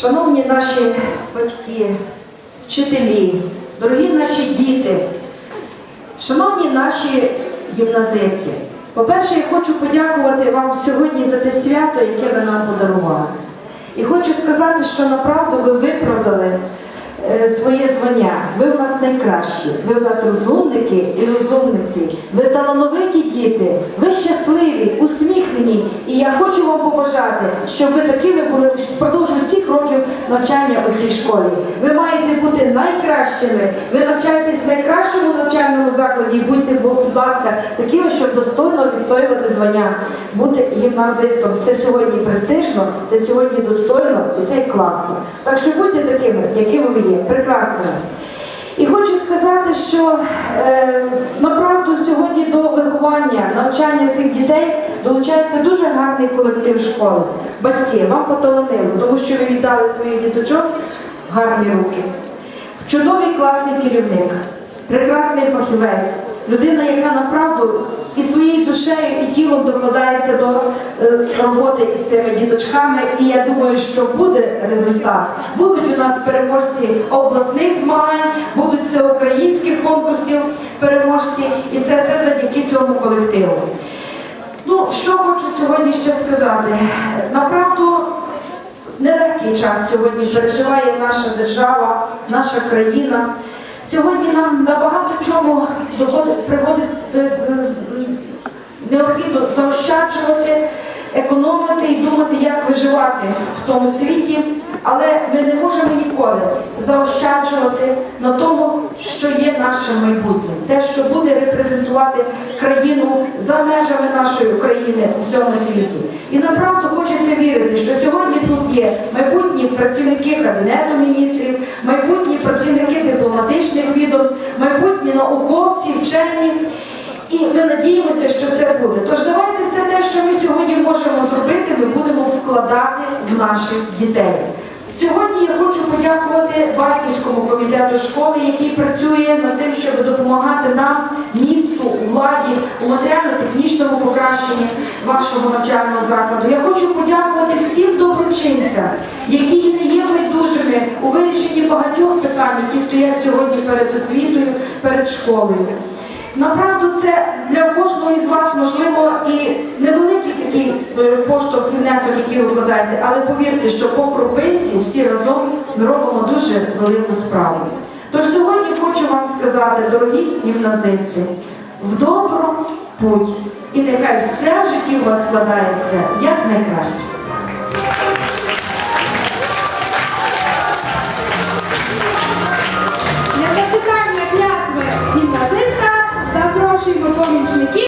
Шановні наші батьки, вчителі, дорогі наші діти, шановні наші гімназистки, по-перше, я хочу подякувати вам сьогодні за те свято, яке ви нам подарували. І хочу сказати, що направду ви виправдали е, своє звання. Ви у нас найкращі, ви у нас розумники і розумниці, ви талановиті діти, ви щасливі, І я хочу вам побажати, щоб ви такими були впродовж усіх років навчання у цій школі. Ви маєте бути найкращими. Ви навчаєтесь в найкращому навчальному закладі. І будьте, будь ласка, такими, щоб достойно відстоювати звання, бути гімназистом. Це сьогодні престижно, це сьогодні достойно і це класно. Так що будьте такими, якими ви є, прекрасними. І хочу сказати, що е, направду виховання, навчання цих дітей долучається дуже гарний колектив школи. Батьки, вам поталанило, тому що ви віддали своїх діточок в гарні руки. Чудовий класний керівник, прекрасний фахівець, людина, яка направду і своєю душею, і тілом докладається до е, роботи із цими діточками. І я думаю, що буде результат. Будуть у нас переможці обласних змагань, будуть всеукраїнських конкурсів переможці, і це все завдяки цьому колективу. Ну, що хочу сьогодні ще сказати. Направду нелегкий час сьогодні переживає наша держава, наша країна. Сьогодні нам на багато чому приводить е, е, необхідно заощаджувати, економити і думати, як виживати в тому світі. Але ми не можемо ніколи заощаджувати на тому, що є нашим майбутнім, те, що буде репрезентувати країну за межами нашої України у всьому світі. І направду хочеться вірити, що сьогодні тут є майбутні працівники Кабінету міністрів, майбутні працівники дипломатичних відомств, майбутні науковці, вчені. І ми надіємося, що це буде. Тож давайте все те, що ми сьогодні можемо зробити, ми будемо вкладати в наших дітей. Сьогодні я хочу подякувати батьківському комітету школи, який працює над тим, щоб допомагати нам, місту, владі у матеріально-технічному покращенні вашого навчального закладу. Я хочу подякувати всім доброчинцям, які не є у вирішенні багатьох питань, які стоять сьогодні перед освітою, перед школою. Направду це для кожного із вас можливо і невеликий такий е, поштовх і внесок, який ви вкладаєте, але повірте, що по крупинці всі разом ми робимо дуже велику справу. Тож сьогодні хочу вам сказати, дорогі гімназисти, в добру путь. І нехай все в житті у вас складається як найкраще. Thank you.